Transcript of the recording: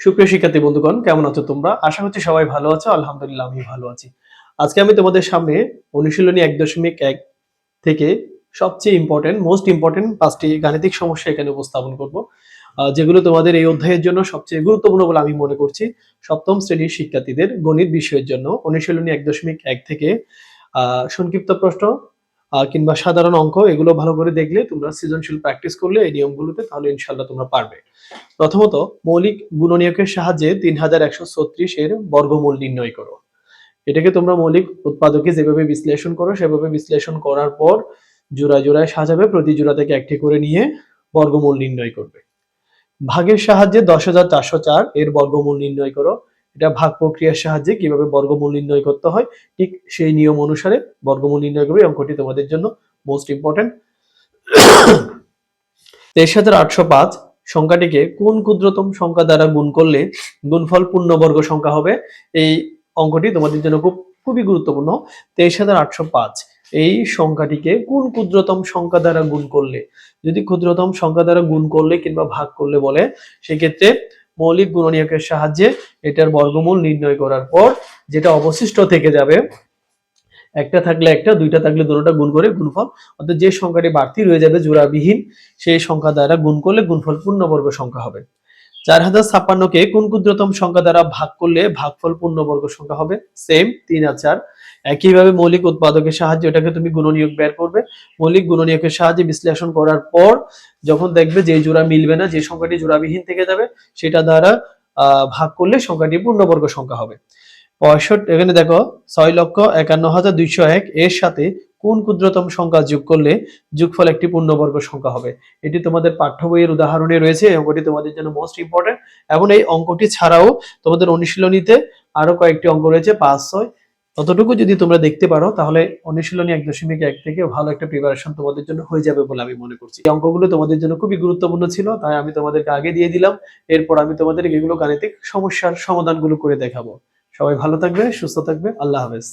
সুপ্রিয় শিক্ষার্থী বন্ধুগণ, কেমন আছো তোমরা? আশা করছি সবাই ভালো আছো। আলহামদুলিল্লাহ আমি ভালো আছি। আজকে আমি তোমাদের সামনে অনুশীলনী এক দশমিক এক থেকে সবচেয়ে ইম্পর্টেন্ট মোস্ট ইম্পর্টেন্ট পাঁচটি গাণিতিক সমস্যা এখানে উপস্থাপন করব যেগুলো তোমাদের এই অধ্যায়ের জন্য সবচেয়ে গুরুত্বপূর্ণ বলে আমি মনে করছি। সপ্তম শ্রেণির শিক্ষার্থীদের গণিত বিষয়ের জন্য অনুশীলনী এক দশমিক এক থেকে সংক্ষিপ্ত প্রশ্ন কিংবা সাধারণ অঙ্ক, এগুলো ভালো করে দেখলে তোমরা সৃজনশীল প্র্যাকটিস করলে এই নিয়মগুলোতে তাহলে ইনশাল্লাহ তোমরা পারবে। প্রথমত, মৌলিক গুণনীয়কের সাহায্যে তিন হাজার একশো ছত্রিশ এর বর্গমূল নির্ণয় করো। এটাকে তোমরা মৌলিক উৎপাদকে যেভাবে বিশ্লেষণ করো, সেভাবে বিশ্লেষণ করার পর জোড়া জোড়ায় সাজাবে, প্রতি জোড়া থেকে একটি করে নিয়ে বর্গমূল নির্ণয় করবে। ভাগের সাহায্যে দশ হাজার চারশো চার এর বর্গমূল নির্ণয় করো। এটা ভাগ প্রক্রিয়ার সাহায্যে কীভাবে বর্গমূল নির্ণয় করতে হয়, ঠিক সেই নিয়ম অনুসারে বর্গমূল নির্ণয় করবে অঙ্কটি তোমাদের জন্য মোস্ট ইম্পর্টেন্ট তেইশ হাজার আটশো পাঁচ সংখ্যাটিকে কোন ক্ষুদ্রতম সংখ্যা দ্বারা গুণ করলে গুণফল পূর্ণবর্গ সংখ্যা হবে? এই অঙ্কটি তোমাদের জন্য খুব, খুবই গুরুত্বপূর্ণ। তেইশ হাজার আটশো পাঁচ এই সংখ্যাটিকে কোন ক্ষুদ্রতম সংখ্যা দ্বারা গুণ করলে? যদি ক্ষুদ্রতম সংখ্যা দ্বারা গুণ করলে কিংবা ভাগ করলে বলে, সেক্ষেত্রে মৌলিক গুণনীয়কের সাহায্যে এটার বর্গমূল নির্ণয় করার পর যেটা অবশিষ্ট থেকে যাবে, একটা থাকলে একটা, দুইটা থাকলে দুটোটা গুণ করে গুণফল। অর্থাৎ যে সংখ্যাটি বাড়তি রয়ে যাবে জোড়াবিহীন, সেই সংখ্যা দ্বারা গুণ করলে গুণফল পূর্ণবর্গ সংখ্যা হবে। চার হাজার ছাপ্পান্নকে কোন ক্ষুদ্রতম সংখ্যা দ্বারা ভাগ করলে ভাগফল পূর্ণবর্গ সংখ্যা হবে? সেম তিন আর চার। একইভাবে মৌলিক উৎপাদকের সাহায্যে তুমি গুণনীয়ক বের করবে। মৌলিক গুণনীয়কের সাহায্যে বিশ্লেষণ করার পর যখন দেখবে যে জোড়া মিলবে না, যে সংখ্যাটি জোড়াবিহীন থেকে যাবে, সেটা দ্বারা ভাগ করলে সংখ্যাটি পূর্ণবর্গ সংখ্যা হবে। পঁয়ষট্টি, এখানে দেখো, ছয় লক্ষ একান্ন হাজার দুইশো এক, এর সাথে কোন ক্ষুদ্রতম সংখ্যা যোগ করলে যোগফল একটি পূর্ণবর্গ সংখ্যা হবে? এটি তোমাদের পাঠ্য বইয়ের উদাহরণে রয়েছে এই অঙ্কটি তোমাদের জন্য মোস্ট ইম্পর্টেন্ট এবং এই অঙ্কটি ছাড়াও তোমাদের অনুশীলনীতে আরও কয়েকটি অঙ্ক রয়েছে, পাঁচ, ছয়। ততটুকু যদি তোমরা দেখতে পারো, তাহলে অনুশীলনী এক দশমিক এক থেকে ভালো একটা প্রিপারেশন তোমাদের জন্য হয়ে যাবে বলে আমি মনে করছি। এই অঙ্কগুলো তোমাদের জন্য খুবই গুরুত্বপূর্ণ ছিল, তাই আমি তোমাদেরকে আগে দিয়ে দিলাম। এরপর আমি তোমাদের এগুলো গাণিতিক সমস্যার সমাধানগুলো করে দেখাবো। সবাই ভালো থাকবে, সুস্থ থাকবে, আল্লাহ হাফেজ।